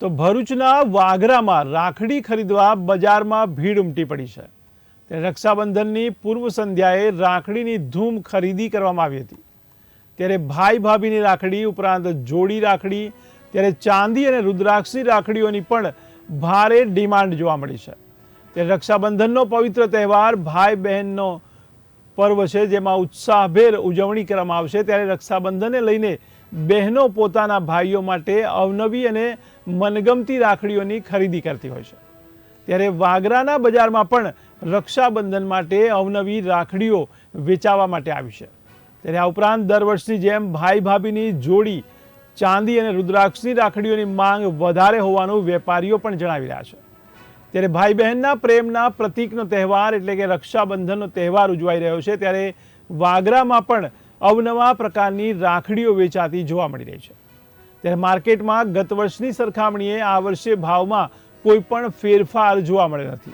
તો ભરૂચના વાઘરામાં રાખડી ખરીદવા બજારમાં ભીડ ઉમટી પડી છે. ત્યારે રક્ષાબંધનની પૂર્વ સંધ્યાએ રાખડીની ધૂમ ખરીદી કરવામાં આવી હતી. ત્યારે ભાઈ ભાભીની રાખડી ઉપરાંત જોડી રાખડી, ત્યારે ચાંદી અને રુદ્રાક્ષની રાખડીઓની પણ ભારે ડિમાન્ડ જોવા મળી છે. ત્યારે રક્ષાબંધનનો પવિત્ર તહેવાર ભાઈ બહેનનો પર્વ છે, જેમાં ઉત્સાહભેર ઉજવણી કરવામાં આવશે. ત્યારે રક્ષાબંધનને લઈને બહેનો પોતાના ભાઈઓ માટે અવનવી અને મનગમતી રાખડીઓની ખરીદી કરતી હોય છે. ત્યારે વાગરાના બજારમાં પણ રક્ષાબંધન માટે અવનવી રાખડીઓ વેચાવા માટે આવી છે. ત્યારે આ ઉપરાંત દર વર્ષની જેમ ભાઈ ભાભીની જોડી, ચાંદી અને રુદ્રાક્ષની રાખડીઓની માંગ વધારે હોવાનું વેપારીઓ પણ જણાવી રહ્યા છે. ત્યારે ભાઈ બહેનના પ્રેમના પ્રતીકનો તહેવાર એટલે કે રક્ષાબંધનનો તહેવાર ઉજવાઈ રહ્યો છે. ત્યારે વાગરામાં પણ અવનવા પ્રકારની રાખડીઓ વેચાતી જોવા મળી રહી છે. ત્યારે માર્કેટમાં ગત વર્ષની સરખામણીએ આ વર્ષે ભાવમાં કોઈ પણ ફેરફાર જોવા મળ્યો નથી.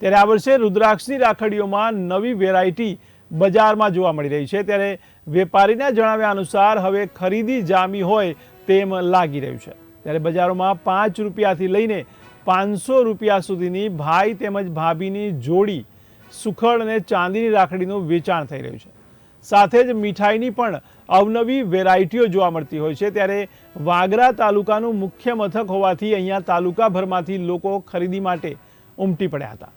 ત્યારે આ વર્ષે રુદ્રાક્ષની રાખડીઓમાં નવી વેરાયટી બજારમાં જોવા મળી રહી છે. ત્યારે વેપારીના જણાવ્યા અનુસાર હવે ખરીદી જામી હોય તેમ લાગી રહ્યું છે. ત્યારે બજારોમાં પાંચ રૂપિયાથી લઈને પાંચસો રૂપિયા સુધીની ભાઈ તેમજ ભાભીની જોડી, સુખડ અને ચાંદીની રાખડીનું વેચાણ થઈ રહ્યું છે. સાથે જ મીઠાઈની પણ અવનવી વેરાયટીઓ જોવા મળતી હોય છે. ત્યારે વાગરા તાલુકાનું મુખ્ય મથક હોવાથી અહીંયા તાલુકાભરમાંથી લોકો ખરીદી માટે ઉમટી પડ્યા હતા.